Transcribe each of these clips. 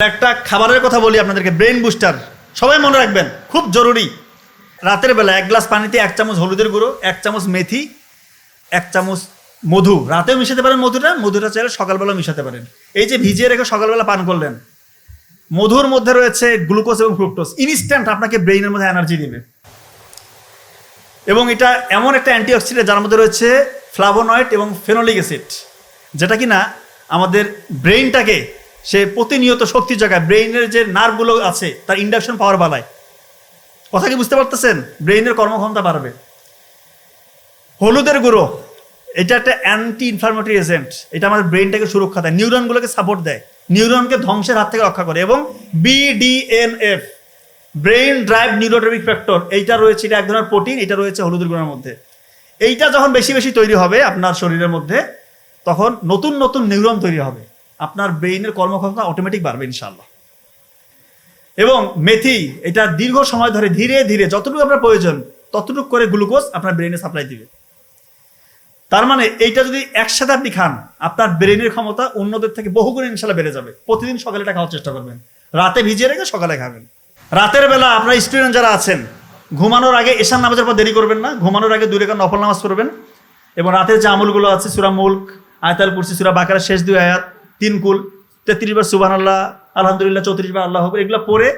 একটা খাবারের কথা বলি আপনাদেরকে ব্রেন বুস্টার সবাই মনে রাখবেন, খুব জরুরি। রাতের বেলা এক গ্লাস পানিতে এক চামচ হলুদের গুঁড়ো, এক চামচ মেথি, এক চামচ মধু। রাতেও মিশাতে পারেন মধুটা মধুটা চাইলে সকালবেলা মিশাতে পারেন। এই যে ভিজিয়ে রেখে সকালবেলা পান করলেন, মধুর মধ্যে রয়েছে গ্লুকোজ এবং ফ্রুক্টোজ। ইনস্ট্যান্ট আপনাকে ব্রেইনের মধ্যে এনার্জি দিবে। এবং এটা এমন একটা অ্যান্টিঅক্সিডেন্ট যার মধ্যে রয়েছে ফ্লাভোনয়েড এবং ফেনোলিক অ্যাসিড যেটা কিনা আমাদের ব্রেইনটাকে সে প্রতিনিয়ত শক্তি জায়গায় ব্রেইনের যে নার্ভগুলো আছে, তার ইন্ডাকশন পাওয়ার বাড়ায়। কথা কি বুঝতে পারতেছেন? ব্রেইনের কর্মক্ষমতা বাড়বে। হলুদের গুঁড়ো, এটা একটা অ্যান্টি ইনফ্লামেটরি এজেন্ট এটা আমাদের ব্রেইনটাকে সুরক্ষা দেয় নিউরনগুলোকে সাপোর্ট দেয়। নিউরনকে ধ্বংসের হাত থেকে রক্ষা করে এবং BDNF brain derived neurotrophic factor এইটা রয়েছে, এটা এক ধরনের প্রোটিন এটা রয়েছে হলুদের গুঁড়োর মধ্যে। এইটা যখন বেশি বেশি তৈরি হবে আপনার শরীরের মধ্যে, তখন নতুন নতুন নিউরন তৈরি হবে। আপনার ব্রেইনের কর্মক্ষমতা অটোমেটিক বাড়বে ইনশাল্লাহ এবং মেথি, এটা দীর্ঘ সময় ধরে ধীরে ধীরে যতটুকু আপনার প্রয়োজন, ততটুকু করে গ্লুকোজ আপনার ব্রেইনে সাপ্লাই দিবে। তার মানে এইটা যদি একসাথে আপনি খান, আপনার ব্রেনের ক্ষমতা অন্যদের থেকে বহু গুণে ইনশাল্লাহ বেড়ে যাবে। প্রতিদিন সকালে এটা খাওয়ার চেষ্টা করবেন। রাতে ভিজিয়ে রেখে সকালে খাবেন। রাতের বেলা আপনার স্টুডেন্ট যারা আছেন, ঘুমানোর আগে এশান নামাজের পর দেরি করবেন না, ঘুমানোর আগে দুই রেখা নফল নামাজ পড়বেন। এবং রাতের যে আমলগুলো আছে, সুরা মুল্ক, আয়তাল কুরসি, সুরা বাকারা, শেষ দুই আয়াত তিন কুল, তেত্রিশ বার সুবান আল্লাহ আলহামদুলিল্লাহ, চৌত্রিশ বার আল্লাহ এগুলো পড়ে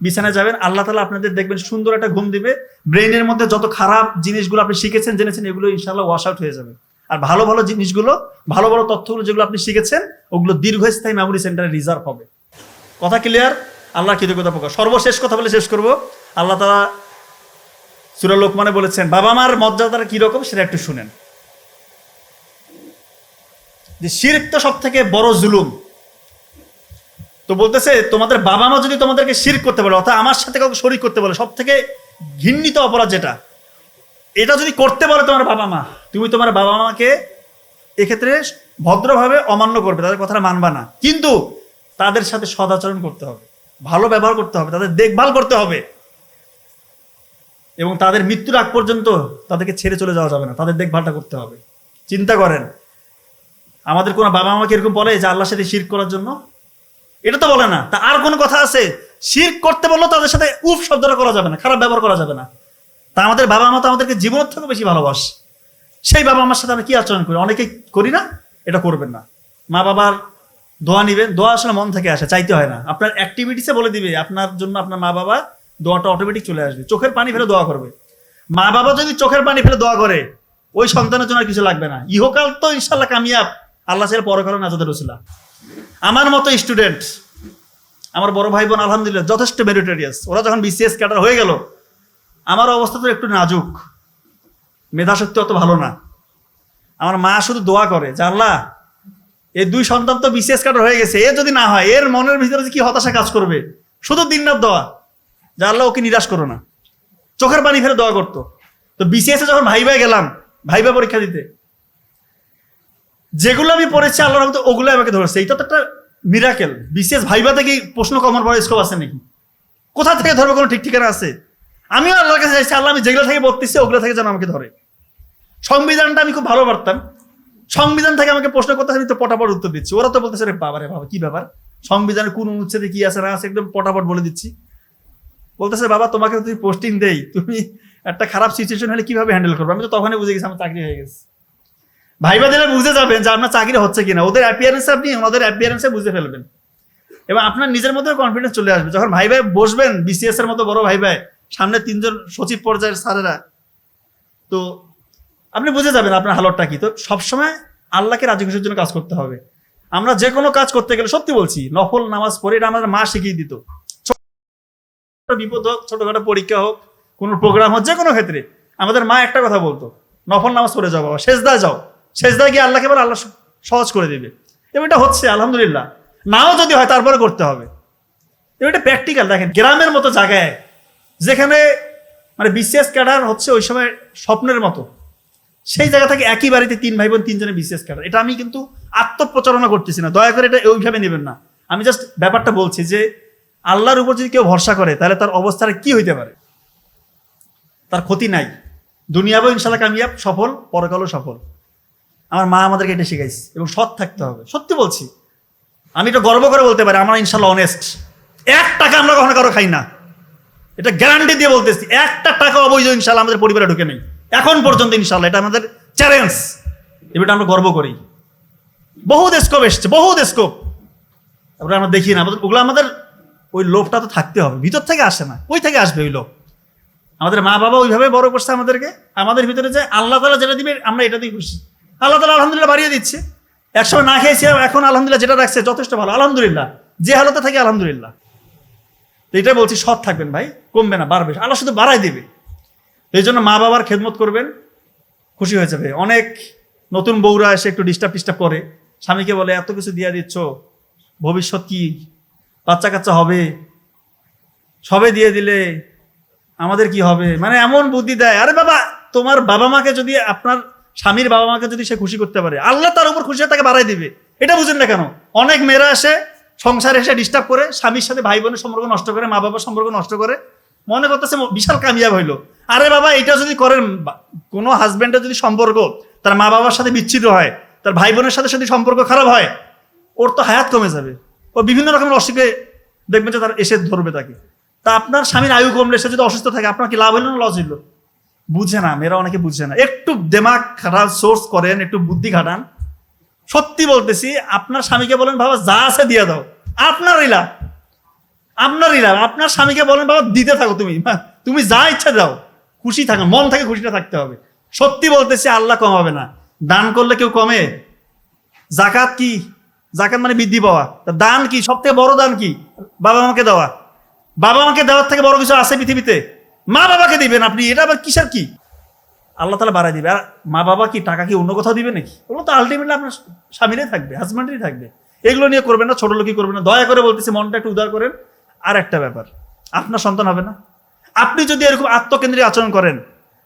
বিছানায় যাবেন, আল্লাহ তালা আপনাদের দেখবেন সুন্দর একটা ঘুম দিবে ব্রেনের মধ্যে যত খারাপ জিনিসগুলো আপনি শিখেছেন, জেনেছেন, এগুলো ইনশাল্লাহ ওয়াশ আউট হয়ে যাবে। আর ভালো ভালো জিনিসগুলো, ভালো ভালো তথ্যগুলো যেগুলো আপনি শিখেছেন, ওগুলো দীর্ঘস্থায়ী মেমোরি সেন্টারে রিজার্ভ হবে। কথা ক্লিয়ার আল্লাহ কৃতজ্ঞতা প্রকাশ। সর্বশেষ কথা বলে শেষ করব। আল্লাহ তালা সুরা লোকমানে বলেছেন, বাবা মার মর্যাদাটা কীরকম সেটা একটু শুনেন। যে শির্ক তো সব থেকে বড় জুলুম। তো বলতেছে, তোমাদের বাবা মা যদি তোমাদেরকে শির করতে বলে, অর্থাৎ আমার সাথে কাউকে শরিক করতে বলে সব থেকে ঘৃণিত অপরাধ যেটা, এটা যদি করতে বলে তোমার বাবা মা তুমি তোমার বাবা মাকে এক্ষেত্রে ভদ্রভাবে অমান্য করবে, তাদের কথাটা মানবা না। কিন্তু তাদের সাথে সদাচরণ করতে হবে, ভালো ব্যবহার করতে হবে, তাদের দেখভাল করতে হবে। এবং তাদের মৃত্যুর আগ পর্যন্ত তাদেরকে ছেড়ে চলে যাওয়া যাবে না, তাদের দেখভালটা করতে হবে। চিন্তা করেন আমাদের কোনো বাবা মাকে এরকম বলে যে আল্লাহর সাথে শির করার জন্য? এটা তো বলে না। তা আর কোনো কথা আছে? শির করতে বললেও তাদের সাথে উফ শব্দটা করা যাবে না, খারাপ ব্যবহার করা যাবে না। তা আমাদের বাবা মা তো আমাদেরকে জীবনের থেকে বেশি ভালোবাস। সেই বাবা মার সাথে আমরা কি আচরণ করি? অনেকেই করি না, এটা করবেন না। মা বাবার দোয়া নিবেন, দোয়া আসলে মন থেকে আসে, চাইতে হয় না। আপনার অ্যাক্টিভিটিসে বলে দিবে, আপনার জন্য আপনার মা বাবা দোয়াটা অটোমেটিক চলে আসবে। চোখের পানি ফেলে দোয়া করবে। মা বাবা যদি চোখের পানি ফেলে দোয়া করে, ওই সন্তানের জন্য কিছু লাগবে না। ইহকাল তো ইনশাল্লাহ কামিয়াব। আল্লাহ ছেড়ে পরকাল নাজাদের রসিলা। আমার মতো স্টুডেন্ট আমার বড় ভাই বোন আলহামদুলিল্লাহ, যথেষ্ট মেরিটোরিয়াস ওরা যখন বিসিএস ক্যাডার হয়ে গেল, আমার অবস্থা তো একটু নাজুক। মেধাশক্তি অত ভালো না। আমার মা শুধু দোয়া করে যে, আল্লাহ এই দুই সন্তান তো বিসিএস ক্যাডার হয়ে গেছে এর যদি না হয়, এর মনের ভিতরে কি হতাশা কাজ করবে? শুধু দিনরাত দোয়া। যে, আল্লাহ, ওকে নিরাশ করো না। চোখের পানি ফেলে দোয়া করতো। তো বিসিএস এ যখন ভাই ভাই গেলাম ভাই ভাই পরীক্ষা দিতে যেগুলো আমি পড়েছি আল্লাহর রহমতে ওগুলো আমাকে ধরেছে এইটা তো একটা মিরাকেল বিশেষ ভাইবা থেকে প্রশ্ন কমন পড়ার স্কোপ আছে নাকি? কোথা থেকে ধরবে কোনো ঠিক ঠিকানা আছে? আমিও আল্লাহর কাছে চাইছি আল্লাহ আমি যেগুলো থেকে পড়তেছি ওগুলো থেকে যেন আমাকে ধরে। সংবিধানটা আমি খুব ভালো পারতাম। সংবিধান থেকে আমাকে প্রশ্ন করতে আমি তো পটাপট উত্তর দিচ্ছি। ওরা তো বলতেছে, রে বাবা রে বাবা, কি ব্যাপার? সংবিধানের কোন অনুচ্ছেদে কি আছে, না আছে, একদম পটাপট বলে দিচ্ছি। বলতেছে, বাবা, তোমাকে যদি পোস্টিং দেই, তুমি একটা খারাপ সিচুয়েশন হলে কীভাবে হ্যান্ডেল করবে? আমি তো তখনই বুঝে গেছি, আমার চাকরি হয়ে গেছে। ভাইবা দিলে বুঝে যাবেন যে আপনার চাকরি হচ্ছে কিনা। ওদের অ্যাপিয়ারেন্সে আপনি, ওনাদের অ্যাপিয়ারেন্সে বুঝে ফেলবেন। এবং আপনার নিজের মধ্যে কনফিডেন্স চলে আসবে। যখন ভাই ভাই বসবেন বিসিএস এর মতো বড় ভাই ভাই সামনে তিনজন সচিব পর্যায়ের স্যারেরা, তো আপনি বুঝে যাবেন আপনার হালতটা কি। তো সবসময় আল্লাহকে রাজি খুশির জন্য কাজ করতে হবে। আমরা যে কোনো কাজ করতে গেলে সত্যি বলছি, নফল নামাজ পড়ে এটা আমাদের মা শিখিয়ে দিত। বিপদ হোক, ছোটখাটো পরীক্ষা হোক, কোনো প্রোগ্রাম হোক, যে কোনো ক্ষেত্রে। আমাদের মা একটা কথা বলতো, নফল নামাজ পড়ে যাও বাবা শেষদায় যাও। শেষদায় গিয়ে আল্লাহকে বলে আল্লাহ সহজ করে দিবে। এবং এটা হচ্ছে, আলহামদুলিল্লাহ। নাও যদি হয়, তারপরে করতে হবে। এবং এটা প্র্যাকটিক্যাল দেখেন, গ্রামের মতো জায়গায়, যেখানে মানে বিসিএস ক্যাডার হচ্ছে ওই সময় স্বপ্নের মতো। সেই জায়গা থেকে একই বাড়িতে তিন ভাই বোন তিনজনে বিসিএস ক্যাডার। এটা আমি কিন্তু আত্মপ্রচারণা করতেছি না। দয়া করে এটা ওইভাবে নেবেন না। আমি জাস্ট ব্যাপারটা বলছি যে, আল্লাহর উপর যদি কেউ ভরসা করে, তাহলে তার অবস্থাটা কি হইতে পারে? তার ক্ষতি নাই। দুনিয়াবেও ইনশাল্লাহ কামিয়াব, সফল, পরকালও সফল। আমার মা আমাদেরকে এটা শিখাইছে এবং সৎ থাকতে হবে। সত্যি বলছি। আমি এটা গর্ব করে বলতে পারি, আমরা ইনশাল্লাহ অনেস্ট এক টাকা আমরা কখনো কারও খাই না। এটা গ্যারান্টি দিয়ে বলতেছি, একটা টাকা অবৈধ ইনশাল্লাহ আমাদের পরিবারে ঢুকে নেই। এখন পর্যন্ত ইনশাল্লাহ এটা আমাদের চ্যালেঞ্জ এবারটা আমরা গর্ব করি। বহু স্কোপ এসছে, বহু স্কোপ তারপরে আমরা দেখি না, আমাদের ওগুলো আমাদের ওই লোভটা তো থাকতে হবে। ভিতর থেকে আসে না, ওই থেকে আসবে ওই লোভ। আমাদের মা বাবা ওইভাবে বড় করছে আমাদেরকে। আমাদের ভিতরে যে আল্লাহ তালা যেটা দিবে, আমরা এটাতেই খুশি। আল্লাহ তালা আলহামদুলিল্লাহ বাড়িয়ে দিচ্ছে। একসময় না খেয়েছিলাম, এখন আলহামদুলিল্লাহ যেটা রাখছে যথেষ্ট ভালো। আলহামদুলিল্লাহ, যে হালতে থাকে আলহামদুলিল্লাহ। এটাই বলছি, সৎ থাকবেন ভাই, কমবে না, বাড়বে। আল্লাহ শুধু বাড়াই দেবে। এই জন্য মা বাবার খেদমত করবেন, খুশি হয়ে যাবে। অনেক নতুন বউরা এসে একটু ডিস্টার্ব টিস্টার্ব করে। স্বামীকে বলে, এত কিছু দিয়ে দিচ্ছ, ভবিষ্যৎ কি? বাচ্চা কাচ্চা হবে। সবে দিয়ে দিলে আমাদের কি হবে? মানে এমন বুদ্ধি দেয়, আরে বাবা, তোমার বাবা মাকে যদি আপনার স্বামীর বাবা মাকে যদি সে খুশি করতে পারে, আল্লাহ তার উপর খুশি তাকে বাড়াই দিবে। এটা বুঝেন না কেন? অনেক মেয়েরা এসে সংসারে এসে ডিস্টার্ব করে, স্বামীর সাথে ভাই বোনের সম্পর্ক নষ্ট করে মা বাবার সম্পর্ক নষ্ট করে, মনে করতেছে বিশাল কামিয়াব হইল। আরে বাবা এটা যদি করেন কোনো হাজব্যান্ডের যদি সম্পর্ক, তার মা বাবার সাথে বিচ্ছিন্ন হয়, তার ভাই বোনের সাথে যদি সম্পর্ক খারাপ হয়, ওর তো হায়াত কমে যাবে। ও বিভিন্ন রকমের অসুখে দেখবেন যে তার এসে ধরবে তাকে। তা আপনার স্বামীর আয়ু কমলে সে যদি অসুস্থ থাকে, আপনার কি লাভ হইল না লস হইল? বুঝে না, মেয়েরা অনেকে বুঝে না। একটু দেমাগ খারাপ সোর্স করেন, একটু বুদ্ধি খাটান। সত্যি বলতেছি, আপনার স্বামীকে বলেন, বাবা, যা আছে দিয়ে দাও। আপনারই লাভ আপনারই লাভ আপনার স্বামীকে বলেন, বাবা, দিতে থাকো তুমি। তুমি যা ইচ্ছা দাও। খুশি থাকো, মন থেকে খুশিটা থাকতে হবে। সত্যি বলতেছি, আল্লাহ কমাবে না। দান করলে কেউ কমে? জাকাত কি? জাকাত মানে বৃদ্ধি পাওয়া। দান কি? সব থেকে বড় দান কি? বাবা মাকে দেওয়া। বাবা মাকে দেওয়ার থেকে বড় কিছু আছে পৃথিবীতে? মা বাবাকে দিবেন আপনি, এটা আবার কিসের কি? আল্লাহ তালা বাড়াই দিবে। আর মা বাবা কি টাকা কি অন্য কোথাও দিবে নাকি? ওগুলো তো আলটিমেটলি আপনার স্বামীরাই থাকবে হাজব্যান্ডেরই থাকবে। এগুলো নিয়ে করবেন না, ছোট লোকই করবেন না। দয়া করে বলতেছি, মনটা একটু উদার করেন। আর একটা ব্যাপার, আপনার সন্তান হবে না। আপনি যদি এরকম আত্মকেন্দ্রিক আচরণ করেন,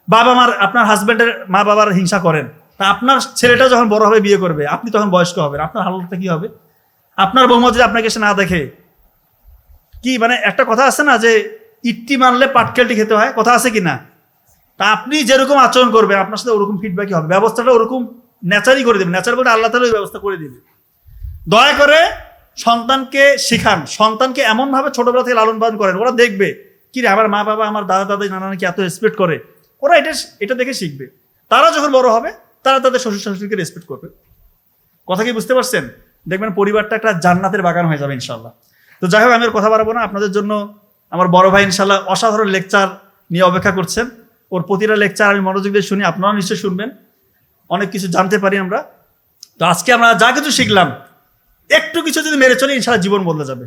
বাবা মার, আপনার হাজব্যান্ডের মা বাবার হিংসা করেন, তা আপনার ছেলেটা যখন বড় হবে, বিয়ে করবে, আপনি তখন বয়স্ক হবেন। আপনার হালতটা কি হবে? আপনার বৌমা যদি আপনাকে সে না দেখে, কি মানে একটা কথা আছে না যে ইট্টি মারলে পাটকেলটি খেতে হয়, কথা আছে কি না তা আপনি যেরকম আচরণ করবেন, আপনার সাথে ওরকম ফিডব্যাকই হবে। ব্যবস্থাটা ওরকম ন্যাচারই করে দেবে ন্যাচার বলতে আল্লাহ তালা ব্যবস্থা করে দিবে। দয়া করে সন্তানকে শেখান। সন্তানকে এমনভাবে ছোটবেলা থেকে লালন পালন করেন। ওরা দেখবে, কি রে, আমার মা বাবা, আমার দাদা, দাদি, নানা নাকি এত রেসপেক্ট করে? ওরা এটা এটা দেখে শিখবে। তারা যখন বড় হবে, তারা তাদের শ্বশুর শাশুড়িকে রেসপেক্ট করবে। কথা কি বুঝতে পারছেন? দেখবেন পরিবারটা একটা জান্নাতের বাগান হয়ে যাবে ইনশাল্লাহ তো যাই হোক, আমি আর কথা বাড়াবো না। আপনাদের জন্য আমার বড় ভাই ইনশাল্লাহ অসাধারণ লেকচার নিয়ে অপেক্ষা করছেন। ওর প্রতিটা লেকচার আমি মনোযোগ দিয়ে শুনি, আপনারাও নিশ্চয়ই শুনবেন। অনেক কিছু জানতে পারি আমরা। তো আজকে আমরা যা কিছু শিখলাম, একটু কিছু যদি মেরে চলি ইনশাল্লাহ জীবন বদলে যাবে।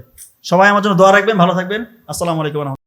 সবাই আমার জন্য দোয়া রাখবেন, ভালো থাকবেন। আসসালামু আলাইকুম।